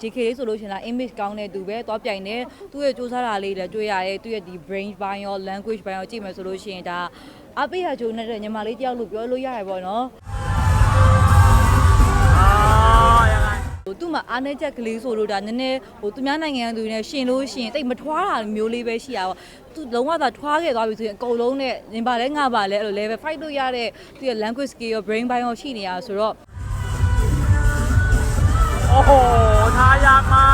JK လေးဆိုလို့ရှရင်လား image ကောင်းတဲ့သူပဲသွားပြိုင်တယ်သူ့ရဲ့စူးစမ်းတာလေးလည်းတွေ့ရတယ်သူ့ရဲ့ဒီ brain ဘိုင်းရော language ဘိုင်းရောကြည့်မယ်ဆိုလို့ရှရင်ဒါအပိဟာဂျိုနဲ့ညီမလေးတယောက်လို့ပြောလို့ရတယ်ပေါ့နော်ဟိုသူ့မှာအားနေချက်ကလေးဆိုလို့ဒါနည်းနည်းဟိုသူများနိုင်ငံသူတွေနဲ့ရှင်လို့ရှရင်တိတ်မထွားတာမျိုးလေးပဲရှိတာပေါ့သူလုံးဝသာထွားခဲ့သွားပြီဆိုရင်အကုန်လုံးနဲ့နင်ပါလဲငါပါလဲအဲ့လို level 5လို့ရတဲ့သူရဲ့ language skill ရော brain ဘိုင်းရောရှိနေရဆိုတော့โအားရမှာ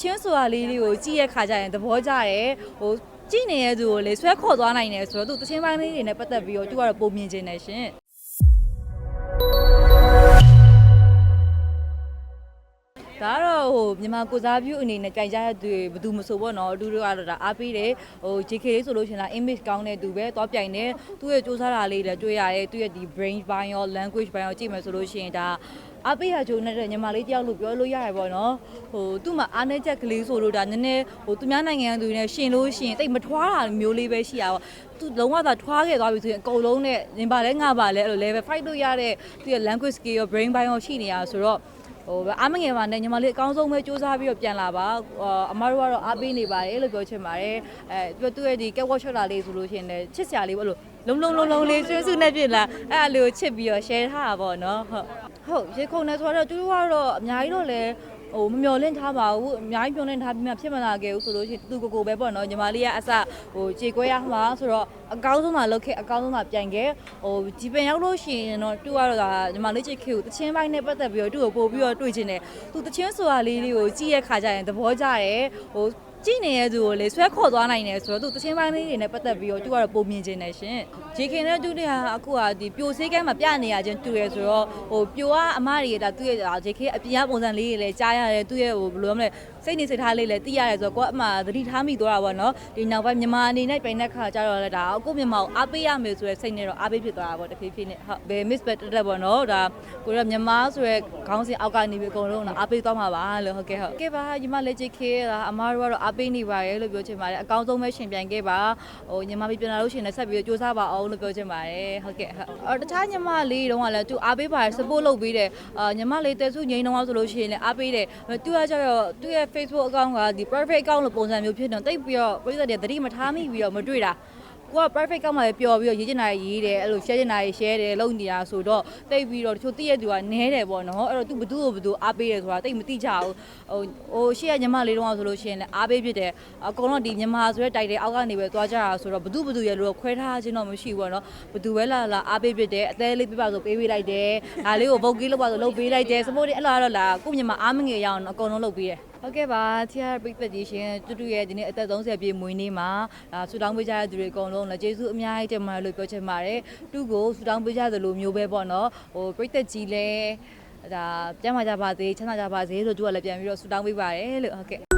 ချင်းဆိုတာလေးလေးကိုကြည့်ရခါကြရင်သဘောကျတယ်ဟိုကြည့်နေရသူကိုလေဆွဲခေါ်သွားနိုင်တယ်ဆိုတော့သူသချင်းပိုင်းလေးတွေနဲ့ပတ်သက်ပြီးတော့သူကတော့ပုံမြင်နေတယ်ရှင်ဒါတော့ဟိုမြန်မာကိုစားပြုအနေနဲ့ကြိုင်ကြတဲ့သူဘယ်သူမဆိုပေါ့နော်အတူတူကတော့ဒါအားပေးတယ်ဟို JK လေးဆိုလို့ရှင်လား image ကောင်းတဲ့သူပဲသွားပြိုင်တယ်သူ့ရဲ့စူးစမ်းတာလေးလည်းတွေ့ရတယ်သူ့ရဲ့ဒီ brain ဘိုင်းရော language ဘိုင်းရောကြည့်မယ်ဆိုလို့ရှင်ဒါ အပိဟာဂျိုနဲ့ညီမလေးတယောက်လို့ပြောလို့ရတယ်ပေါ့နော်ဟိုသူ့မှာအားနေချက်ကလေးဆိုလို့ဒါနည်းနည်းဟိုသူများနိုင်ငံသူတွေနဲ့ရှင်လို့ရှရင်တိတ်မထွားတာမျိုးလေးပဲရှိတာပေါ့သူလုံးဝသာထွားခဲ့သွားပြီဆိုရင်အကုန်လုံးနဲ့နင်ပါလဲငါပါလဲအဲ့လို level 5လို့ရတဲ့သူရဲ့ language skill ရော brain ဘိုင်းရောရှိနေရဆိုတော့ဟိုအားမငယ်ပါနဲ့ညီမလေးအကောင်းဆုံးပဲစူးစမ်းပြီးတော့ပြန်လာပါအာအမတို့ကတော့အားပေးနေပါတယ်လို့ပြောချင်ပါတယ်အဲသူရဲ့ဒီ cat watch shot တာလေးဆိုလို့ရှိရင်လည်းချစ်စရာလေးပေါ့လို့လုံလုံလုံလုံလေးဆွေးဆွေးနဲ့ပြင်လာအဲ့အလေးကိုချစ်ပြီးတော့ share ထားတာပေါ့နော်ဟုတ် ဟုတ်ရေခုံနေဆိုတော့သူတို့ကတော့အများကြီးတော့လည်းဟိုမမျော်လင့်ထားပါဘူးအများကြီးမျော်လင့်ထားပြီးမှဖြစ်မလာခဲ့ဘူးဆိုလို့ရှိရင်သူကိုယ်ကိုယ်ပဲပေါ့နော်ညီမလေးကအစဟိုခြေခွဲရမှာဆိုတော့အကောင်းဆုံးမှလုပ်ခဲ့အကောင်းဆုံးမှပြိုင်ခဲ့ဟိုဒီပင်ရောက်လို့ရှိရင်တော့သူကတော့ဒါညီမလေးခြေခေကိုတချင်းပိုင်းနဲ့ပတ်သက်ပြီးတော့သူ့ကိုပို့ပြီးတော့တွေ့ချင်တယ်သူတချင်းဆိုတာလေးလေးကိုကြည့်ရခါကြရင်သဘောကျတယ်ဟို ကြည့်နေတဲ့သူကိုလေဆွဲခေါ်သွားနိုင်တယ်ဆိုတော့သူတချင်းပိုင်းလေးတွေနဲ့ပတ်သက်ပြီးတော့သူကတော့ပုံမြင်ခြင်းတယ်ရှင် JK နဲ့တူတဲ့ဟာအခုကဒီပြိုဆေးကဲမှာပြနေရခြင်းတူရဆိုတော့ဟိုပြိုကအမတွေဒါသူ့ရဲ့ဒါ JK အပြင်ကပုံစံလေးတွေလည်းကြားရတယ်သူ့ရဲ့ဟိုဘယ်လိုမလဲစိတ်နေစိတ်ထားလေးလည်းသိရတယ်ဆိုတော့ကိုကအမသတိထားမိသွားတာပေါ့နော်ဒီနောက်ပိုင်းမြန်မာအနေနဲ့ပြိုင်တဲ့ခါကျတော့လည်းဒါအခုမြန်မာကိုအားပေးရမယ်ဆိုတဲ့စိတ်နဲ့တော့အားပေးဖြစ်သွားတာပေါ့တဖြည်းဖြည်းနဲ့ဟုတ်ဘယ် miss ပဲတက်တက်ပေါ့နော်ဒါကိုရမြန်မာဆိုရဲခေါင်းစဉ်အောက်ကနေပြီးအကုန်လုံးတော့အားပေးသွားမှာပါလို့ဟုတ်ကဲ့ဟုတ်ကဲ့ပါညီမလေး JK ဒါအမတို့ကတော့အားပေးနေပါတယ်လို့ပြောချင်ပါတယ်အကောင်းဆုံးပဲရှင်ပြိုင်ခဲ့ပါဟိုညီမပြည်ပြန်လာလို့ရှင်လည်းဆက်ပြီးတော့စူးစမ်းပါအောင်လို့ပြောချင်ပါတယ်ဟုတ်ကဲ့ဟုတ်အော်တခြားညီမလေးတုန်းကလည်းသူအားပေးပါတယ် support လုပ်ပေးတယ်အာညီမလေးတဲစုငိမ့်တော့ဆိုလို့ရှိရင်လည်းအားပေးတယ်သူကကျတော့သူ့ရဲ့ Facebook account ကဒီ private account လို့ပုံစံမျိုးဖြစ်နေတော့တိတ်ပြီးတော့ပြည်သက်တွေသတိမထားမိပြီးတော့မတွေ့တာ ကိုက private ကောက်မှလည်းပျော်ပြီးတော့ရေးချင်တာရေးတယ်အဲ့လို share ချင်တာ share တယ်လုပ်နေတာဆိုတော့တိတ်ပြီးတော့တချို့သိရသူကနဲတယ်ပေါ့နော်အဲ့တော့သူဘသူ့ကိုဘသူအားပေးတယ်ဆိုတာတိတ်မသိကြဘူးဟိုဟိုရှေ့ကညီမလေးတုန်းကဆိုလို့ရှိရင်လည်းအားပေးဖြစ်တယ်အကုန်လုံးဒီမြန်မာဆိုတဲ့တိုက်တယ်အောက်ကနေပဲသွားကြတာဆိုတော့ဘသူဘသူရဲ့လို့ခွဲထားခြင်းတော့မရှိဘူးပေါ့နော်ဘသူပဲလာလာအားပေးဖြစ်တယ်အသေးလေးပြပါဆိုပေးပေးလိုက်တယ်ဒါလေးကိုဗုတ်ကီးလောက်ပါဆိုလုပ်ပေးလိုက်တယ် support တွေအဲ့လိုတော့လာကိုမြန်မာအားမငယ်ရအောင်အကုန်လုံးလုပ်ပေးတယ် ဟုတ်ကဲ့ပါတီယာပိတ်သက်ကြီးရှင်တူတူရဲ့ဒီနေ့အသက်30ပြည့်မွေးနေ့မှာဒါဆူတောင်းပေးကြတဲ့သူတွေအကုန်လုံးလည်းကျေးဇူးအများကြီးတင်ပါတယ်လို့ပြောချင်ပါတယ်သူ့ကိုဆူတောင်းပေးကြသလိုမျိုးပဲပေါ့နော်ဟိုပိတ်သက်ကြီးလဲဒါကျမ်းမာကြပါစေချမ်းသာကြပါစေဆိုသူကလည်းပြန်ပြီးတော့ဆူတောင်းပေးပါတယ်လို့ဟုတ်ကဲ့